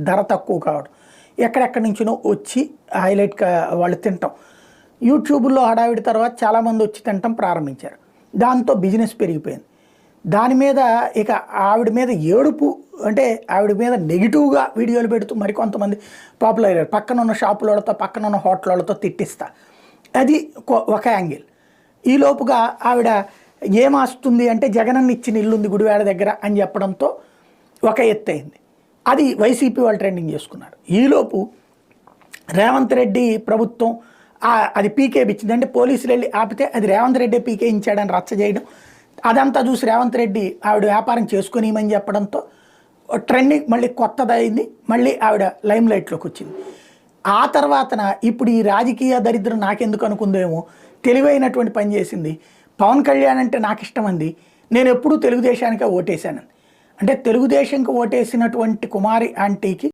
ధర తక్కువ కావడం. ఎక్కడెక్కడి నుంచినో వచ్చి హైలైట్ వాళ్ళు తింటాం. యూట్యూబ్లో హడావిడి తర్వాత చాలామంది వచ్చి తినటం ప్రారంభించారు. దాంతో బిజినెస్ పెరిగిపోయింది. దాని మీద ఇక ఆవిడ మీద ఏడుపు అంటే ఆవిడ మీద నెగిటివ్గా వీడియోలు పెడుతూ మరికొంతమంది పాపులర్ అయ్యారు. పక్కన ఉన్న షాపులతో పక్కన ఉన్న హోటళ్ళతో తిట్టిస్తా. అది కొ- ఒక యాంగిల్. ఈ లోపుగా ఆవిడ ఏమాస్తుంది అంటే జగనన్న ఇచ్చిన ఇల్లుంది గుడివాడ దగ్గర అని చెప్పడంతో ఒక ఎత్తు అయింది అది వైసీపీ వాళ్ళు ట్రెండింగ్ చేసుకున్నారు. ఈలోపు రేవంత్ రెడ్డి ప్రభుత్వం అది పీకే ఇచ్చింది అంటే పోలీసులు వెళ్ళి ఆపితే అది రేవంత్ రెడ్డి పీకే ఇచ్చాడని రచ్చ చేయడం అదంతా చూసి రేవంత్ రెడ్డి ఆవిడ వ్యాపారం చేసుకునిమని చెప్పడంతో ట్రెండింగ్ మళ్ళీ కొత్తదైంది మళ్ళీ ఆవిడ లైమ్ లైట్లోకి వచ్చింది. ఆ తర్వాతన ఇప్పుడు ఈ రాజకీయ దరిద్రం నాకెందుకు అనుకుందేమో తెలివైనటువంటి పని చేసింది. పవన్ కళ్యాణ్ అంటే నాకు ఇష్టం అంది. నేను ఎప్పుడూ తెలుగుదేశానికే ఓటేశాను అంటే తెలుగుదేశంకి ఓటేసినటువంటి కుమారి ఆంటీకి